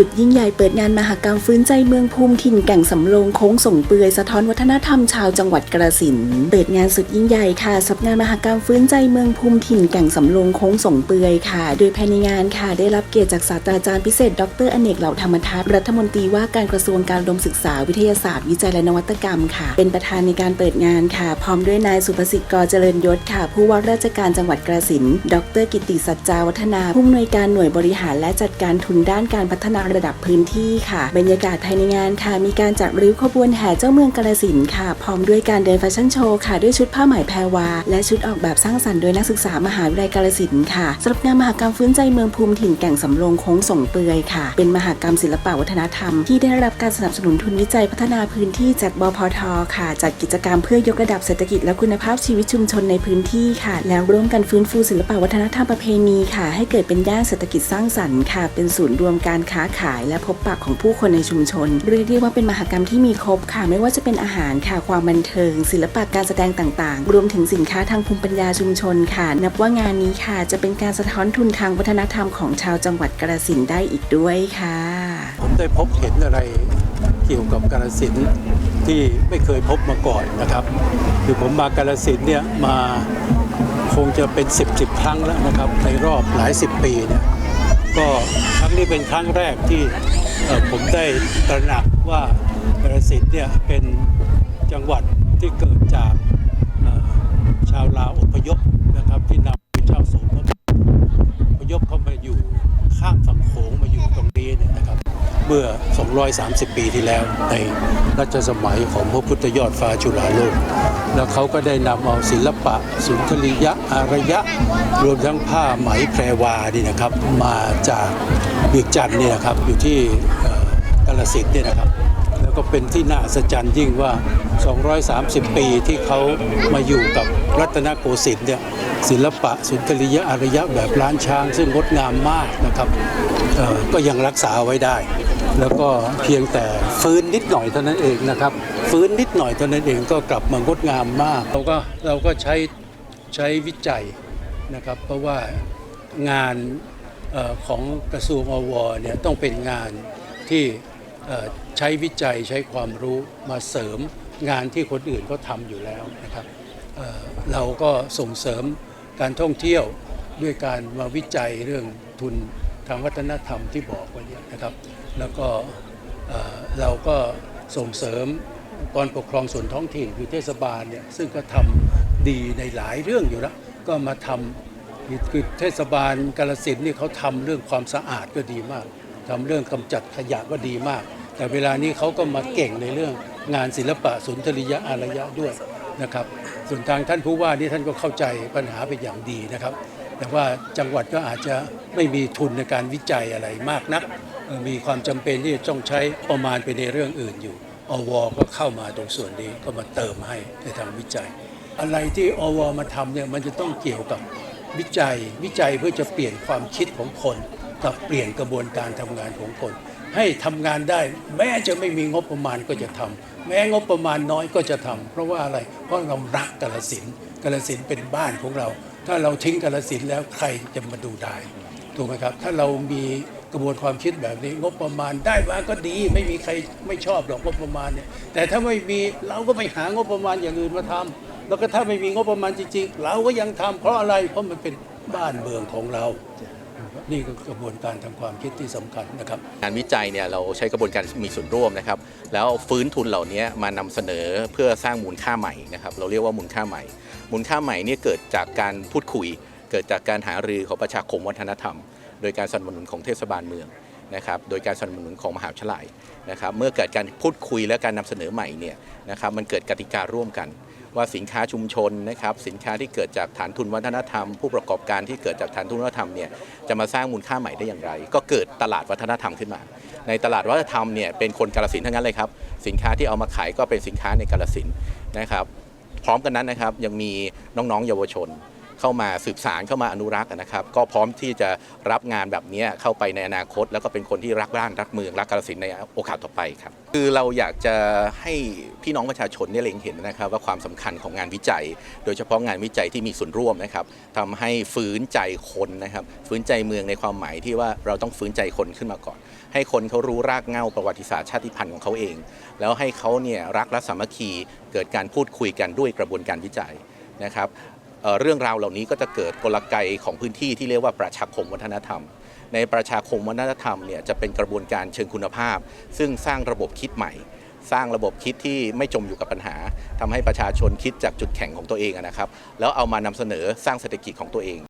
สุดยิ่งใหญ่เปิดงานมหกรรมฟื้นใจเมืองภูมิถิ่นแก่งสำโรงโค้งส่งเปือยสะท้อนวัฒนธรรมชาวจังหวัดกระสินเปิดงานสุดยิ่งใหญ่ค่ะสับงานมหกรรมฟื้นใจเมืองภูมิถิ่นแก่งสำโรงโค้งส่งเปือยค่ะ โดยภายในงานค่ะได้รับเกียรติจากศาสตราจารย์พิเศษ ดรอเนกเหล่าธรรมทัศน์รัฐมนตรีว่าการกระทรวงการดมศึกษาวิทยาศาสตร์วิจัยและนวัตกรรมค่ะ เป็นประธานในการเปิดงานค่ะ พร้อมด้วยนายสุภสิทธิ์กอเจริญยศค่ะ ผู้ว่าราชการจังหวัดกระสิน ดร กิติสัจจาวัฒนาผู้อำนวยการหน่วยบริหารและจัดการทุนด้านการพัฒนาระดับพื้นที่ค่ะ บรรยากาศภายในงานค่ะ มีการจัดริ้วขบวนแห่เจ้าเมืองกาฬสินค่ะ พร้อมด้วยการเดินแฟชั่นโชว์ค่ะ ด้วยชุดผ้าไหมแพรวา และชุดออกแบบสร้างสรรค์โดยนักศึกษามหาวิทยาลัยกาฬสินค่ะสำหรับงานมหกรรมฟื้นใจเมืองภูมิถิ่นแก่งสำโรงโค้งส่งเปือยค่ะ เป็นมหกรรมศิลปวัฒนธรรม ที่ได้รับการสนับสนุนทุนวิจัยพัฒนาพื้นที่จากบพทค่ะ จัดกิจกรรมเพื่อยกระดับเศรษฐกิจและคุณภาพชีวิตชุมชนในพื้นที่ค่ะ แล้วร่วมกันฟื้นฟูศิลปวัฒนธรรมประเพณีค่ะ ให้เกิดเป็นย่านเศรษฐกิจสร้างสรรค์ค่ะ เป็นศูนย์รวมการค้าขายและพบปะของผู้คนในชุมชน เรียกได้ว่าเป็นมหกรรมที่มีครบค่ะ ไม่ว่าจะเป็นอาหารค่ะ ความบันเทิง ศิลปะการแสดงต่างๆ รวมถึงสินค้าทางภูมิปัญญาชุมชนค่ะ นับว่างานนี้ค่ะ จะเป็นการสะท้อนทุนทางวัฒนธรรมของชาวจังหวัดกระสินได้อีกด้วยค่ะ ผมได้พบเห็นอะไรเกี่ยวกับกาลสินที่ไม่เคยพบมาก่อนนะครับคือผมมากาลสินเนี่ยมาคงจะเป็น 10บสครั้งแล้วนะครับในรอบหลายสิบปีเนี่ย ก็ครั้งนี้เป็นครั้งแรกที่ผมได้ตระหนักว่าบรสินธุ์เนี่ยเป็นจังหวัดที่เกิดจากชาวลาวอพยพนะครับที่นำชาวโสม อพยพเข้ามาอยู่ข้ามฝั่งโขงมาอยู่ตรงนี้เนี่ยนะครับ เมื่อ 230 ปีที่แล้วในรัชสมัยของพระพุทธยอดฟ้าจุฬาโลก แล้วเขาก็ได้นำเอาศิลปะ สุนทรียะอารยะ รวมทั้งผ้าไหมแพรวานี่นะครับ มาจากเวียงจันเนี่ยนะครับอยู่ที่กาลสินธุ์เนี่ยนะครับ แล้วก็เป็นที่น่าอัศจรรย์ยิ่งว่า 230 ปีที่เขามาอยู่กับรัตนโกสินทร์เนี่ยศิลปะสุนทรียะอารยะแบบล้านช้าง ซึ่งงดงามมากนะครับก็ยังรักษาไว้ได้ แล้วก็เพียงแต่ฟื้นนิดหน่อยเท่านั้นเองนะครับ ฟื้นนิดหน่อยเท่านั้นเองก็กลับมางดงามมาก เราก็เราก็ใช้ใช้วิจัยนะครับ เพราะว่างานออของกระทรวงอวเนี่ยต้องเป็นงานที่ใช้วิจัยใช้ความรู้มาเสริมงานที่คนอื่นก็ทำอยู่แล้วนะครับเเราก็ส่งเสริมการท่องเที่ยวด้วยการมาวิจัยเรื่องทุน ทางวัฒนธรรมที่บอกไว้เนี่ยนะครับ แล้วก็เราก็ส่งเสริมกรปกครองส่วนท้องถิ่นคือเทศบาลเนี่ยซึ่งก็ทำดีในหลายเรื่องอยู่แล้วก็มาทำคือเทศบาลกาลสินนี่เขาทำเรื่องความสะอาดก็ดีมากทำเรื่องกำจัดขยะก็ดีมาก แต่เวลานี้เขาก็มาเก่งในเรื่องงานศิลปะสุนทรียะอารยะด้วยนะครับส่วนทางท่านผู้ว่านี่ท่านก็เข้าใจปัญหาเป็นอย่างดีนะครับ แต่ว่าจังหวัดก็อาจจะไม่มีทุนในการวิจัยอะไรมากนัก มีความจำเป็นที่จะต้องใช้ประมาณไปในเรื่องอื่นอยู่ อวก็เข้ามาตรงส่วนนี้ก็มาเติมให้ในทางวิจัย อะไรที่อวมาทำเนี่ยมันจะต้องเกี่ยวกับวิจัยวิจัยเพื่อจะเปลี่ยนความคิดของคน กับเปลี่ยนกระบวนการทำงานของคน ให้ทำงานได้ แม้จะไม่มีงบประมาณก็จะทำแม้งบประมาณน้อยก็จะทำเพราะว่าอะไรเพราะเรารักกาลสินธุ์กาลสินธุ์เป็นบ้านของเรา ถ้าเราทิ้งกาลสินธุ์แล้วใครจะมาดูได้ถูกไหมครับ ถ้าเรามีกระบวนความคิดแบบนี้งบประมาณได้มาก็ดี ไม่มีใครไม่ชอบหรอกงบประมาณเนี่ยแต่ถ้าไม่มีเราก็ไปหางบประมาณอย่างอื่นมาทำแล้วก็ถ้าไม่มีงบประมาณจริงๆ เราก็ยังทำเพราะอะไรเพราะมันเป็นบ้านเมืองของเรา นี่คือกระบวนการทางความคิดที่สำคัญนะครับงานวิจัยเนี่ยเราใช้กระบวนการมีส่วนร่วมนะครับ แล้วเอาฟื้นทุนเหล่านี้มานำเสนอเพื่อสร้างมูลค่าใหม่นะครับ เราเรียกว่ามูลค่าใหม่ มูลค่าใหม่นี่เกิดจากการพูดคุย เกิดจากการหารือของประชาคมวัฒนธรรม โดยการสนับสนุนของเทศบาลเมืองนะครับโดยการสนับสนุนของมหาวิทยาลัยนะครับ เมื่อเกิดการพูดคุยและการนำเสนอใหม่เนี่ยนะครับมันเกิดกติการ่วมกัน ว่าสินค้าชุมชนนะครับสินค้าที่เกิดจากฐานทุนวัฒนธรรม ผู้ประกอบการที่เกิดจากฐานทุนวัฒนธรรมเนี่ยจะมาสร้างมูลค่าใหม่ได้อย่างไร ก็เกิดตลาดวัฒนธรรมขึ้นมา ในตลาดวัฒนธรรมเนี่ยเป็นคนกาลสินทั้งนั้นเลยครับสินค้าที่เอามาขายก็เป็นสินค้าในกาลสินธุ์นะครับพร้อมกันนั้นนะครับยังมีน้องๆ เยาวชน เข้ามาสืบสารเข้ามาอนุรักษ์นะครับ ก็พร้อมที่จะรับงานแบบนี้เข้าไปในอนาคต แล้วก็เป็นคนที่รักบ้านรักเมืองรักกาฬสินในโอกาสต่อไปครับ คือเราอยากจะให้พี่น้องประชาชนเนี่ยเล็งเห็นนะครับว่าความสำคัญของงานวิจัย โดยเฉพาะงานวิจัยที่มีส่วนร่วมนะครับทำให้ฟื้นใจคนนะครับฟื้นใจเมืองในความหมายที่ว่าเราต้องฟื้นใจคนขึ้นมาก่อน ให้คนเขารู้รากเหง้าประวัติศาสตร์ชาติพันธุ์ของเขาเอง แล้วให้เขาเนี่ยรักและสามัคคีเกิดการพูดคุยกันด้วยกระบวนการวิจัยนะครับ เรื่องราวเหล่านี้ก็จะเกิดกลไกของพื้นที่ที่เรียกว่าประชาคมวัฒนธรรม ในประชาคมวัฒนธรรมเนี่ยจะเป็นกระบวนการเชิงคุณภาพ ซึ่งสร้างระบบคิดใหม่ สร้างระบบคิดที่ไม่จมอยู่กับปัญหาทำให้ประชาชนคิดจากจุดแข็งของตัวเองนะครับ แล้วเอามานำเสนอสร้างเศรษฐกิจของตัวเอง